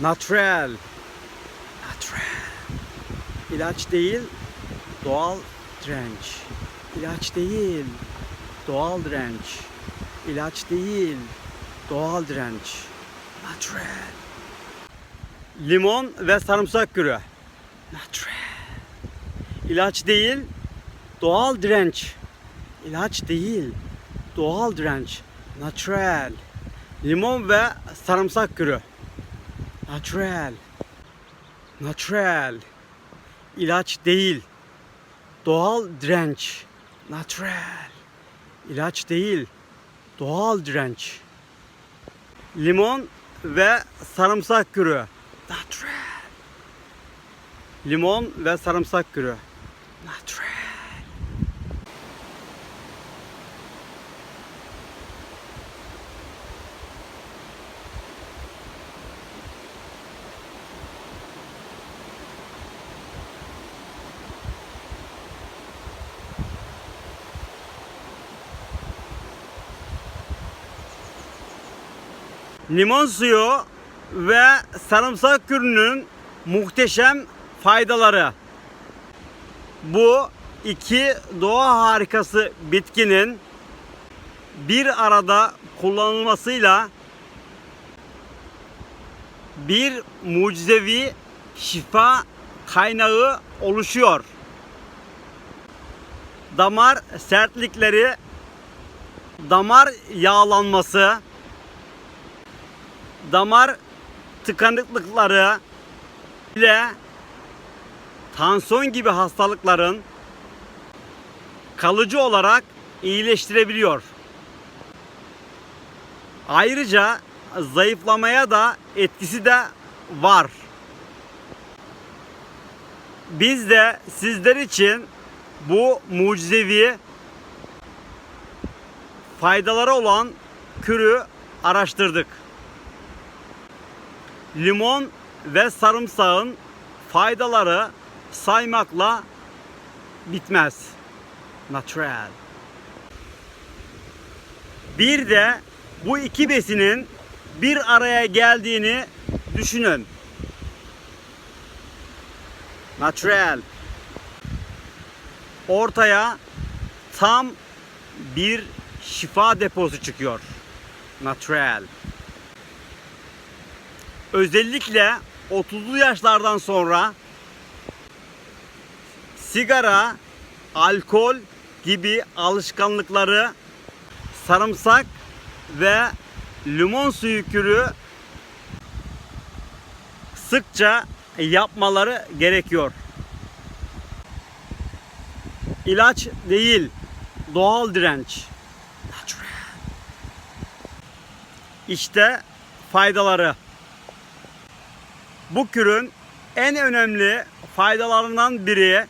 Natural. Natural. İlaç değil, doğal direnç. İlaç değil, doğal direnç. İlaç değil, doğal direnç. Natural. Limon ve sarımsak gürü. Natural. İlaç değil, doğal direnç. İlaç değil, doğal direnç. Natural. Limon ve sarımsak gürü. Natural. Natural. İlaç değil. Doğal direnç. Natural. İlaç değil. Doğal direnç. Limon ve sarımsak gürü. Natural. Limon ve sarımsak gürü. Natural. Limon suyu ve sarımsak gürünün muhteşem faydaları. Bu iki doğa harikası bitkinin bir arada kullanılmasıyla bir mucizevi şifa kaynağı oluşuyor. Damar sertlikleri, damar yağlanması, damar tıkanıklıkları ile tansiyon gibi hastalıkların kalıcı olarak iyileştirebiliyor. Ayrıca zayıflamaya da etkisi de var. Biz de sizler için bu mucizevi faydaları olan kürü araştırdık. Limon ve sarımsağın faydaları saymakla bitmez. Natural. Bir de bu iki besinin bir araya geldiğini düşünün. Natural. Ortaya tam bir şifa deposu çıkıyor. Natural. Özellikle 30'lu yaşlardan sonra sigara, alkol gibi alışkanlıkları sarımsak ve limon suyu kürü sıkça yapmaları gerekiyor. İlaç değil, doğal direnç. İşte faydaları. Bu kürün en önemli faydalarından biri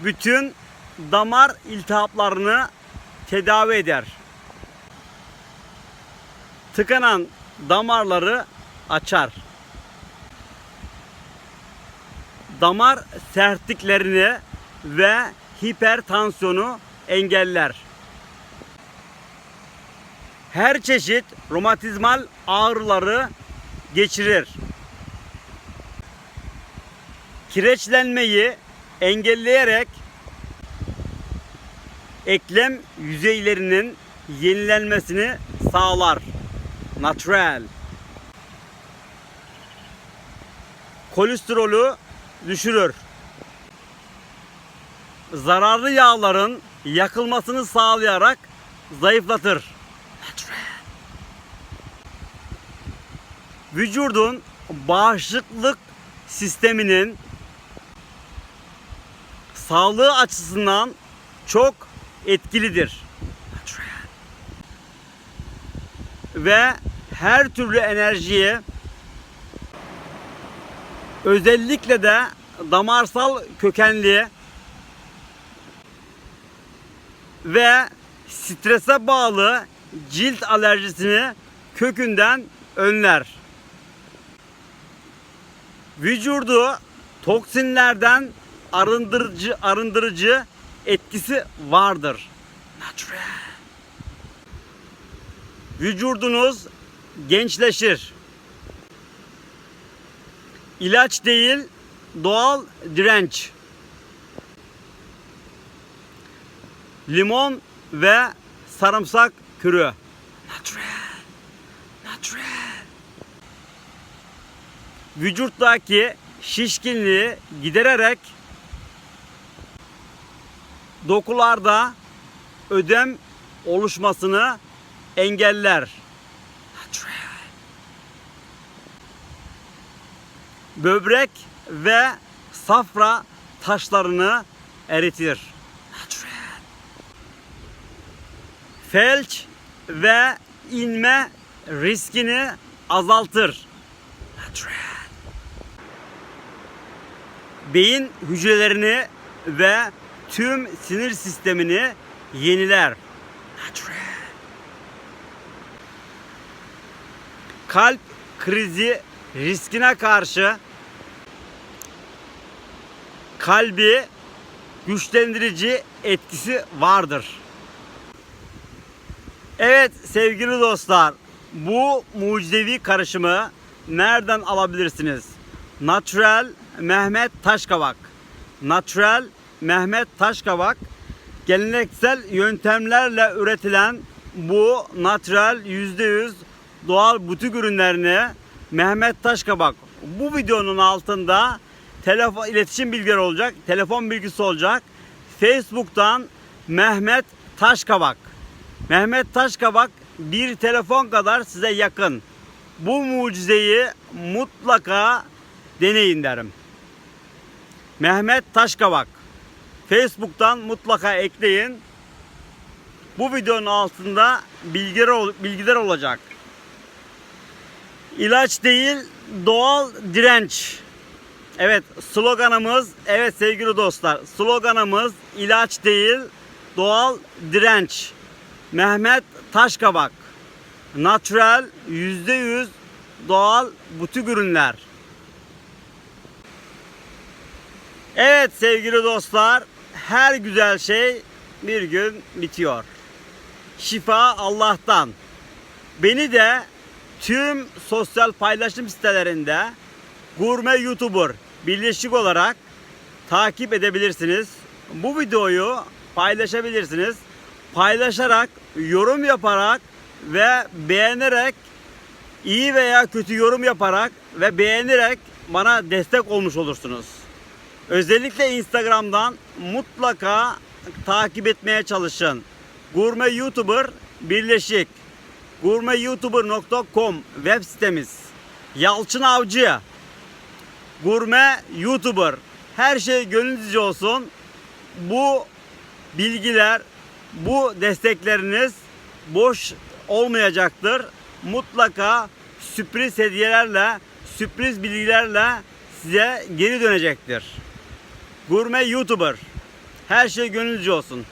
bütün damar iltihaplarını tedavi eder. Tıkanan damarları açar. Damar sertliklerini ve hipertansiyonu engeller. Her çeşit romatizmal ağrıları geçirir. Kireçlenmeyi engelleyerek eklem yüzeylerinin yenilenmesini sağlar. Natural. Kolesterolü düşürür. Zararlı yağların yakılmasını sağlayarak zayıflatır. Vücudun bağışıklık sisteminin sağlığı açısından çok etkilidir. Ve her türlü enerjiyi özellikle de damarsal kökenli ve strese bağlı cilt alerjisini kökünden önler. Vücudu toksinlerden arındırıcı arındırıcı etkisi vardır. Natural. Vücudunuz gençleşir. İlaç değil, doğal direnç. Limon ve sarımsak kürü. Natural. Natural. Vücuttaki şişkinliği gidererek dokularda ödem oluşmasını engeller. Böbrek ve safra taşlarını eritir. Felç ve inme riskini azaltır. Beyin hücrelerini ve tüm sinir sistemini yeniler. Kalp krizi riskine karşı kalbi güçlendirici etkisi vardır. Evet sevgili dostlar, bu mucizevi karışımı nereden alabilirsiniz? Natural Mehmet Taşkavak. Natural Mehmet Taşkavak geleneksel yöntemlerle üretilen bu natural %100 doğal butik ürünlerini Mehmet Taşkabak bu videonun altında telefon iletişim bilgileri olacak, telefon bilgisi olacak. Facebook'tan Mehmet Taşkabak. Mehmet Taşkabak bir telefon kadar size yakın. Bu mucizeyi mutlaka deneyin derim. Mehmet Taşkabak. Facebook'tan mutlaka ekleyin. Bu videonun altında bilgiler, bilgiler olacak. İlaç değil, doğal direnç. Evet, sloganımız, evet sevgili dostlar, sloganımız ilaç değil, doğal direnç. Mehmet Taşkabak. Natural, %100 doğal butik ürünler. Evet sevgili dostlar, her güzel şey bir gün bitiyor. Şifa Allah'tan. Beni de tüm sosyal paylaşım sitelerinde Gurme YouTuber birleşik olarak takip edebilirsiniz. Bu videoyu paylaşabilirsiniz. Paylaşarak, yorum yaparak ve beğenerek iyi veya kötü yorum yaparak ve beğenerek bana destek olmuş olursunuz. Özellikle Instagram'dan mutlaka takip etmeye çalışın. Gurme YouTuber birleşik. gurmeyoutuber.com web sitemiz. Yalçın Avcı. Gurme YouTuber. Her şey gönlünüzce olsun. Bu bilgiler, bu destekleriniz boş olmayacaktır. Mutlaka sürpriz hediyelerle, sürpriz bilgilerle size geri dönecektir. Gurme YouTuber. Her şey gönlünüzce olsun.